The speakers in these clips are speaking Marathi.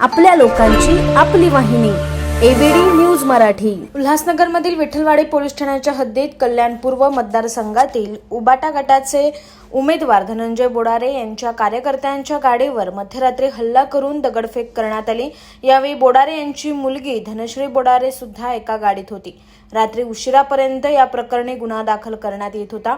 आपल्या लोकांची आपली वाहिनी एबीडी न्यूज मराठी. उल्हासनगरमधील विठ्ठलवाडी पोलीस ठाण्याच्या हद्दीत कल्याण पूर्व मतदारसंघातील उबाटा गटाचे उमेदवार धनंजय बोडारे यांच्या कार्यकर्त्यांच्या गाडीवर मध्यरात्री हल्ला करून दगडफेक करण्यात आली. यावेळी बोडारे यांची मुलगी धनश्री बोडारे सुद्धा एका गाडीत होती. रात्री उशिरापर्यंत या प्रकरणी गुन्हा दाखल करण्यात येत होता.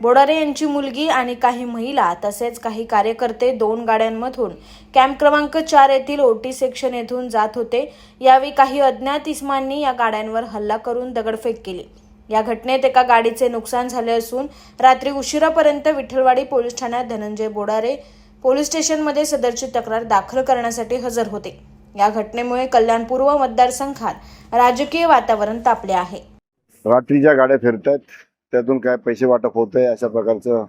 बोडारे यांची मुलगी आणि काही महिला तसेच काही कार्यकर्ते दोन गाड्यांमधून कॅम्प क्रमांक चार येथील ओटी सेक्शन येथून जात होते. यावेळी काही अज्ञात इस्मांनी या गाड्यांवर हल्ला करून दगडफेक केली. या घटनेत एका गाडीचे नुकसान झाले असून रात्री उशिरापर्यंत विठ्ठलवाडी पोलीस ठाण्यात धनंजय बोडारे पोलीस स्टेशनमध्ये सदरची तक्रार दाखल करण्यासाठी हजर होते. या घटनेमुळे कल्याण पूर्व मतदारसंघात राजकीय वातावरण तापले आहे. रात्री ज्या गाड्या फिरतात त्यातून काय पैसे वाटप होत आहे अशा प्रकारचं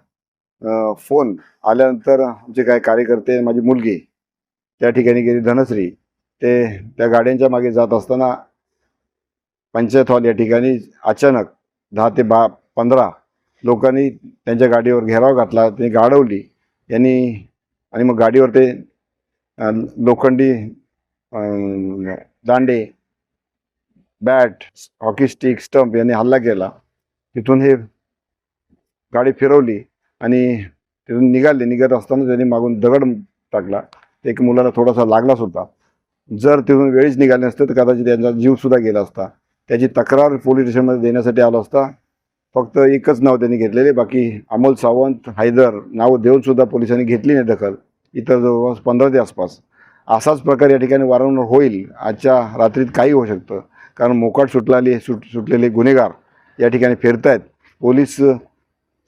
फोन आल्यानंतर आमचे काय कार्यकर्ते माझी मुलगी त्या ठिकाणी गेली धनश्री. ते त्या गाड्यांच्या मागे जात असताना पंचायत हॉल या ठिकाणी अचानक दहा ते बा पंधरा लोकांनी त्यांच्या गाडीवर घेराव घातला त्यांनी गाडवली. यांनी आणि मग गाडीवर ते लोखंडी दांडे बॅट हॉकी स्टिक स्टंप यांनी हल्ला केला. तिथून हे गाडी फिरवली आणि तिथून निघाले. निघत असताना त्यांनी मागून दगड टाकला. एक मुलाला थोडासा लागलाच होता. जर तिथून वेळीच निघाले नसते तर कदाचित त्यांचा जीवसुद्धा गेला असता. त्याची तक्रार पोलीस स्टेशनमध्ये देण्यासाठी आला असता. फक्त एकच नाव त्यांनी घेतलेले. बाकी अमोल सावंत हैदर नावं देऊनसुद्धा पोलिसांनी घेतली नाही दखल. इतर जवळपास पंधरा ते आसपास. असाच प्रकार या ठिकाणी वारंवार होईल. आजच्या रात्रीत काही होऊ शकतं. कारण मोकाट सुटलेले सुट सुटलेले गुन्हेगार या ठिकाणी फिरतायत. पोलीस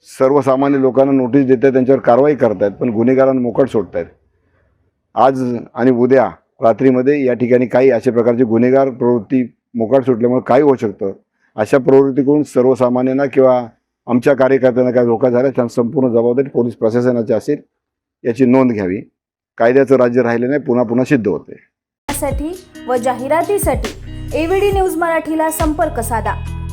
सर्वसामान्य लोकांना नोटीस देत आहेत त्यांच्यावर कारवाई करतायत पण गुन्हेगारांना मोकट सोडत आहेत आज आणि उद्या रात्रीमध्ये या ठिकाणी काही अशा प्रकारची गुन्हेगार प्रवृत्ती मोकाट सुटल्यामुळे काय होऊ शकतं. अशा प्रवृत्तीकडून सर्वसामान्यांना किंवा आमच्या कार्यकर्त्यांना काय धोका झाला त्यांना संपूर्ण जबाबदारी पोलीस प्रशासनाची असेल याची नोंद घ्यावी. कायद्याचं राज्य राहिले नाही पुन्हा पुन्हा सिद्ध होते साठी व जाहिरातीसाठी एव्हीडी न्यूज मराठीला संपर्क साधा.